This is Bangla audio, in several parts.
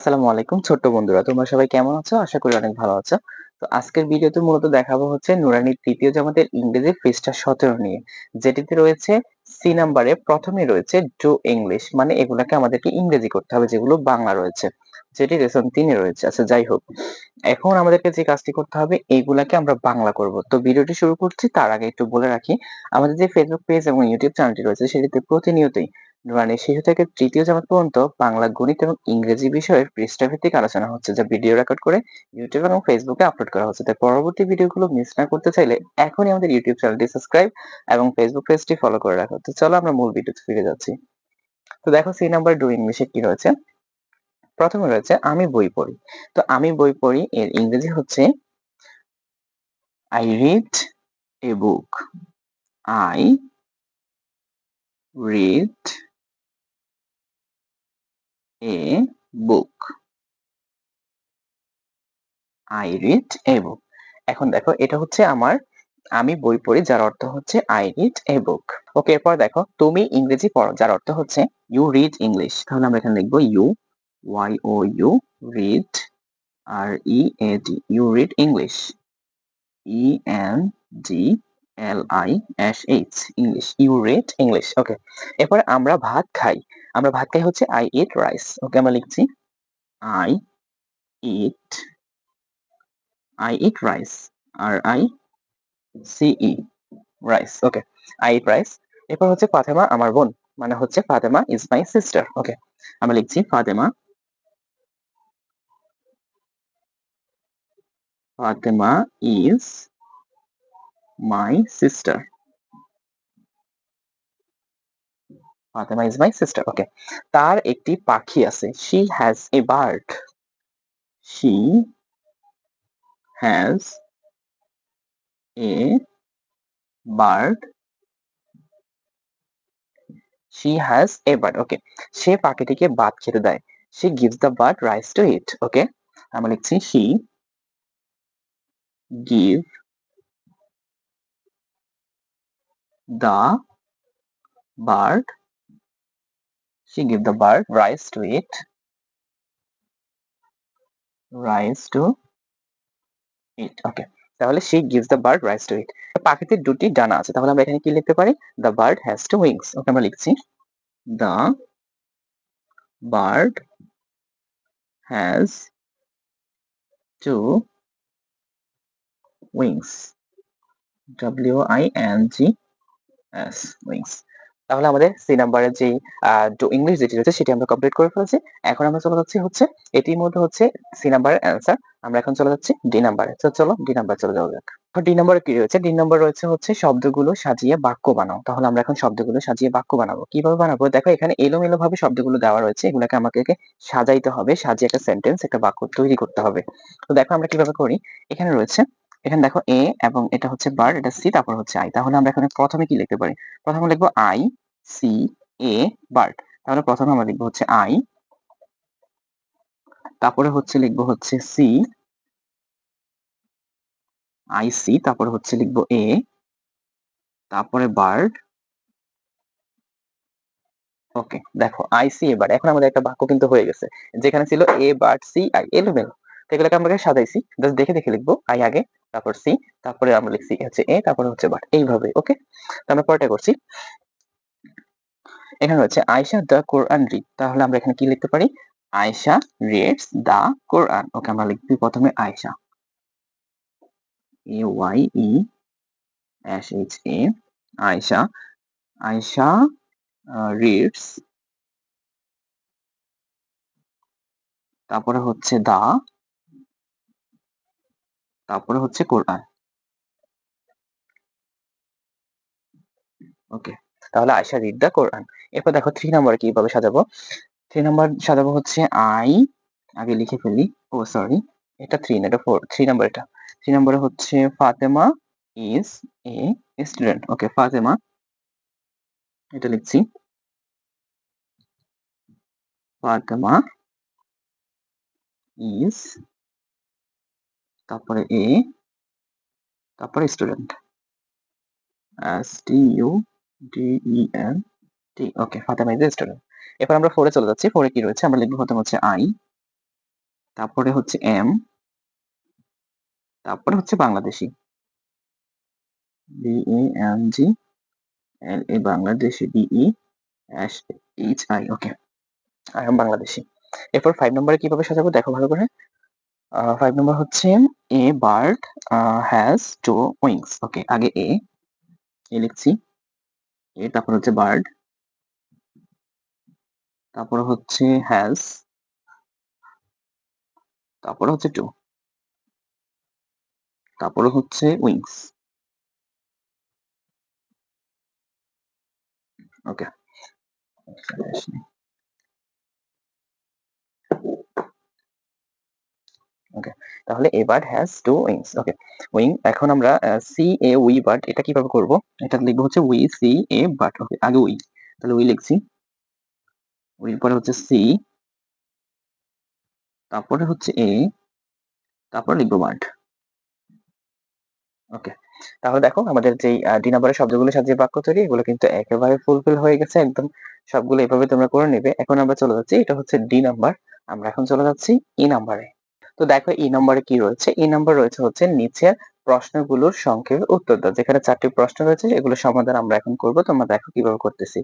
আসসালামু আলাইকুম, ছোট্ট বন্ধুরা। তোমরা সবাই কেমন আছো? আশা করি অনেক ভালো আছো। তো আজকের ভিডিওতে মূলত দেখাবো হচ্ছে নুরানির তৃতীয় জামাতের ইংরেজি পৃষ্ঠা সতেরো নিয়ে, যেটিতে রয়েছে সি নাম্বারে প্রথমে রয়েছে ডু ইংলিশ মানে এগুলাকে আমাদেরকে ইংরেজি করতে হবে, যেগুলো বাংলা রয়েছে, যেটি লেসন তিনে রয়েছে। আচ্ছা যাই হোক, এখন আমাদেরকে যে কাজটি করতে হবে এইগুলাকে আমরা বাংলা করব। তো ভিডিওটি শুরু করছি, তার আগে একটু বলে রাখি, আমাদের যে ফেসবুক পেজ এবং ইউটিউব চ্যানেলটি রয়েছে, সেটিতে প্রতিনিয়তই মানে শিশু থেকে তৃতীয় জামাত পর্যন্ত বাংলা গণিত এবং ইংরেজি বিষয়ের পৃষ্ঠাভিত্তিক আলোচনা হচ্ছে, যা ভিডিও রেকর্ড করে ইউটিউব এবং ফেসবুকে আপলোড করা হচ্ছে। তাই পরবর্তী ভিডিওগুলো মিস না করতে চাইলে এখনই আমাদের ইউটিউব চ্যানেলটি সাবস্ক্রাইব এবং ফেসবুক পেজটি ফলো করে রাখো। তো চলো আমরা মূল ভিডিওতে ফিরে যাচ্ছি। তো দেখো সি নাম্বার ডু ইংলিশে কি রয়েছে? প্রথমে রয়েছে, আমি বই পড়ি। তো আমি বই পড়ি, এর ইংরেজি হচ্ছে I read a book I read a book I read a book এখন দেখো, এটা হচ্ছে আমার, আমি বই পড়ি যার অর্থ হচ্ছে আই রিড এ বুক ওকে এরপর দেখো, তুমি ইংরেজি পড়ো, যার অর্থ হচ্ছে ইউ রিড ইংলিশ তাহলে আমরা এখানে লিখব you Y O U read R E A D you read English E N D L I S H English you read English okay এরপরে আমরা ভাত খাই, আমরা ভাত খাই হচ্ছে আই ইট রাইস ওকে আমরা লিখছি I eat I eat rice R I see rice okay I eat rice এরপর হচ্ছে ফাতেমা আমার বোন মানে হচ্ছে Fatema is my sister okay আমরা লিখছি Fatema Fatema is my sister Fatema is my sister okay তার একটি পাখি আছে। She has a bird she has a bird she has a bird okay সে পাখিটিকে ভাত খেতে দেয়। She gives the bird rice to eat okay আমরা লিখছি she give the bird she give the bird rice to eat rice to eat okay তাহলে she gives the bird rice to eat পাখিটির দুটি ডানা আছে তাহলে আমরা এখানে কি লিখতে পারি the bird has two wings ওকে আমরা লিখছি the bird has two wings w i n g wings তাহলে আমাদের সি নাম্বারের যে ইংলিশ যেটি রয়েছে সেটি আমরা কমপ্লিট করে ফেলেছি। এখন আমরা চলে যাচ্ছি হচ্ছে, এটির মধ্যে হচ্ছে সি নাম্বারের অ্যান্সার আমরা এখন চলে যাচ্ছি ডি নাম্বারে তো চলো ডি নাম্বার চলে যাওয়া যাক। ডি নাম্বারে কি রয়েছে? ডি নাম্বার রয়েছে হচ্ছে শব্দগুলো সাজিয়ে বাক্য বানাও। তাহলে আমরা এখন শব্দগুলো সাজিয়ে বাক্য বানাবো। কীভাবে বানাবো? দেখো, এখানে এলোমেলো ভাবে শব্দগুলো দেওয়া রয়েছে। এগুলোকে আমাকে সাজাইতে হবে। সাজিয়ে একটা সেন্টেন্স একটা বাক্য তৈরি করতে হবে। তো দেখো আমরা কীভাবে করি? এখানে রয়েছে এখানে দেখো এ এবং এটা হচ্ছে বার এটা সি তারপর হচ্ছে আই তাহলে আমরা এখানে প্রথমে কি লিখতে পারি? প্রথমে লিখব আই সি এ বার্ড তাহলে প্রথমে আমরা লিখব হচ্ছে আই তারপরে হচ্ছে লিখব হচ্ছে সি আই সি তারপরে হচ্ছে লিখব এ তারপরে বার্ড ওকে দেখো আই সি এ বার্ড এখন আমাদের একটা বাক্য কিন্তু হয়ে গেছে, যেখানে ছিল এ বার্ড সি আই এলোমেলো এগুলোকে আমরা সাজাইছি। জাস্ট দেখে দেখে লিখব আই আগে। তারপর সি তারপরে আমরা লিখছি হচ্ছে এ তারপরে হচ্ছে বাট এইভাবে ওকে আমরা পরেটা করছি। এখানে রয়েছে আয়শা দ্য কোরআন রিড তাহলে আমরা এখানে কি লিখতে পারি? Ayesha reads the Quran okay আমরা লিখবি প্রথমে Ayesha A Y E S H A Ayesha Ayesha reads তারপরে হচ্ছে দা তারপরে হচ্ছে কোরআন। ওকে, তাহলে আয়শা রিড দা কোরআন। এরপর দেখো থ্রি নাম্বার কীভাবে সাজাবো? থ্রি নাম্বার সাজাবো হচ্ছে আই, আগে লিখে ফেলি। ও সরি এটা থ্রি না, এটা ফোর থ্রি নাম্বার এটা। থ্রি নাম্বারে হচ্ছে Fatema is a student okay, Fatema, এটা লিখছি। ফাতেমা ইজ তারপরে এ তারপরে student S T U D E N T okay Fatema is student এরপর আমরা ফোরে চলে যাচ্ছি। ফোরে কি রয়েছে? আমরা লিখব প্রথম হচ্ছে আই তারপরে হচ্ছে এম তারপরে হচ্ছে Bangladeshi. B M G L A Bangladeshi. B S H I okay I am Bangladeshi. এরপর ফাইভ নম্বরে কীভাবে সাজাবো? দেখো ভালো করে। ফাইভ নম্বর হচ্ছে a bird has two wings okay আগে এ এ লিখছি। এ তারপর হচ্ছে বার্ড তারপর হচ্ছে হ্যাজ তারপর হচ্ছে টু তারপর হচ্ছে উইংস ওকে ওকে তাহলে a bird has two wings okay wing এখন আমরা সি এ উই বার্ড এটা কীভাবে করব? এটা লিখব হচ্ছে we see a bird okay আগে উই তাহলে উই লিখছি। উইর পরে হচ্ছে সি তারপরে হচ্ছে এ তারপর লিখব বার্ড ওকে তাহলে দেখো, আমাদের যেই ডি নাম্বারের শব্দগুলো সাজিয়ে বাক্য তৈরি, এগুলো কিন্তু একেবারে ফুলফিল হয়ে গেছে একদম। সবগুলো এভাবে তোমরা করে নেবে। এখন আমরা চলে যাচ্ছি, এটা হচ্ছে ডি নাম্বার আমরা এখন চলে যাচ্ছি ই নাম্বারে তো দেখো এই নম্বরে কি রয়েছে? এই নাম্বার রয়েছে হচ্ছে নিচের প্রশ্নগুলোর সংক্ষেপে উত্তর দাও। যেখানে চারটি প্রশ্ন রয়েছে এগুলো সমাধান আমরা এখন করব। তোমরা দেখো কীভাবে করতেছি।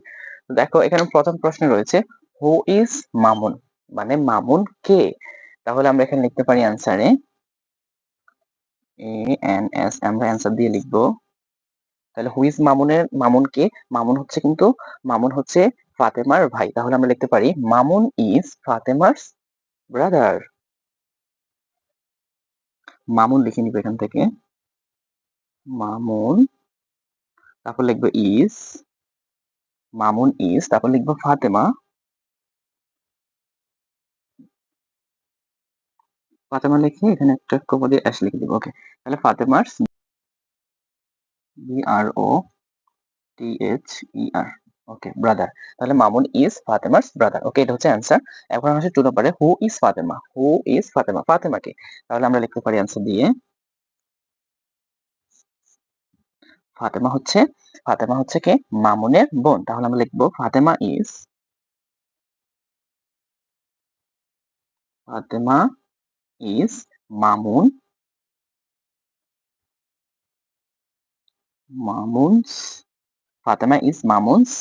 দেখো, এখানে প্রথম প্রশ্ন রয়েছে হু ইজ মামুন? মানে মামুন কে? তাহলে আমরা এখানে লিখতে পারি অ্যান্সারে এ এন এস আমরা অ্যান্সার দিয়ে লিখব। তাহলে হু ইজ মামুনের, মামুন কে? মামুন হচ্ছে কিন্তু, মামুন হচ্ছে ফাতেমার ভাই। তাহলে আমরা লিখতে পারি, মামুন ইজ ফাতেমার ব্রাদার মামুন লিখে নিব এখান থেকে। মামুন, তারপর লিখব ইজ মামুন ইজ তারপর লিখব ফাতেমা। ফাতেমা লিখে এখানে একটা কমা দিয়ে অ্যাশ লিখে দিব ওকে তাহলে ফাতেমার B R O T H E R okay brother তাহলে Mamun is Fatema's brother okay এটা হচ্ছে অ্যান্সার এখন আসছে টু নম্বরে who is Fatema? Who is Fatema? Fatema কে? তাহলে আমরা লিখতে পারি অ্যান্সার দিয়ে, ফাতেমা হচ্ছে ফাতেমা হচ্ছে কে? মামুনের বোন। তাহলে আমরা লিখব, Fatema is Fatema is Mamun, Mamun's, Fatema is Mamun's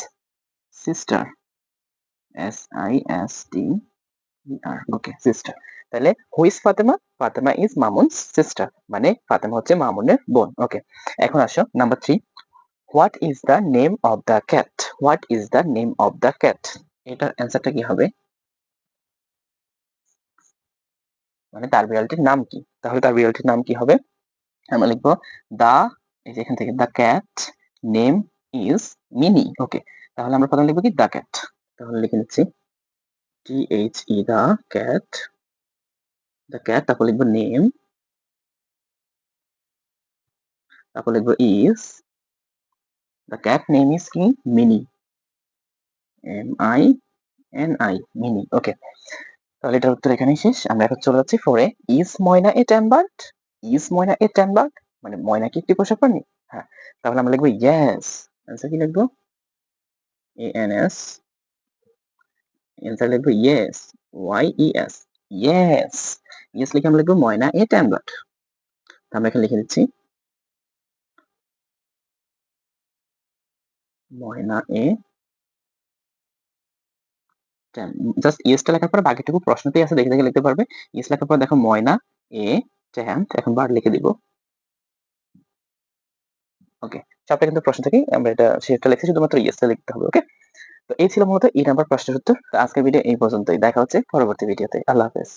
sister S I S T R okay sister তাহলে who Fatema Fatema is Mamun's sister মানে ফাতেমা হচ্ছে মামুনের বোন। ওকে এখন আসো number three what is the name of the cat what is the name of the cat এটার অ্যান্সারটা কি হবে? মানে তার বিড়ালটির নাম কি? তাহলে তার বিড়ালটির নাম কি হবে? আমরা লিখব দা এই যে এখান থেকে the cat name is Mini okay তাহলে আমরা প্রথমে লিখব কি? দ্য ক্যাট তাহলে লিখে নিচ্ছি T H E the cat the cat তারপর লিখব নেম তারপর লিখব is the cat name is কি? Mini M I N I Mini okay তাহলে এটার উত্তর এখানেই শেষ। আমরা এখন চলে যাচ্ছি ফোরে ইজ ময়না এ ট্যাম্বার্ট ইজ ময়না এ ট্যাম্বার্ট মানে ময়না কি একটি পোষা প্রাণী? হ্যাঁ তাহলে আমরা লিখব ইয়েস আনসার কি লিখব? এ এন এস অ্যান্সার লিখব yes Y E S yes yes লিখে আমরা লিখব ময়না এ ট্যাম্বার্ট আমরা এখানে লিখে দিচ্ছি ময়না এ জাস্ট ইয়েসটা লেখার পরে বাকিটুকু প্রশ্নতেই আছে দেখে দেখে লিখতে পারবে ইয়েস লেখার পর দেখো ময়না এ ট্যাম্প এখন বার লিখে দিব ওকে চাপটা কিন্তু প্রশ্ন থেকেই আমরা এটা সেটা লিখছি, শুধুমাত্র ইয়েসটা লিখতে হবে ওকে তো এই ছিল মূলত এই নাম্বার প্রশ্নের উত্তর। তো আজকের ভিডিও এই পর্যন্তই। দেখা হচ্ছে পরবর্তী ভিডিওতে আল্লাহ হাফেজ।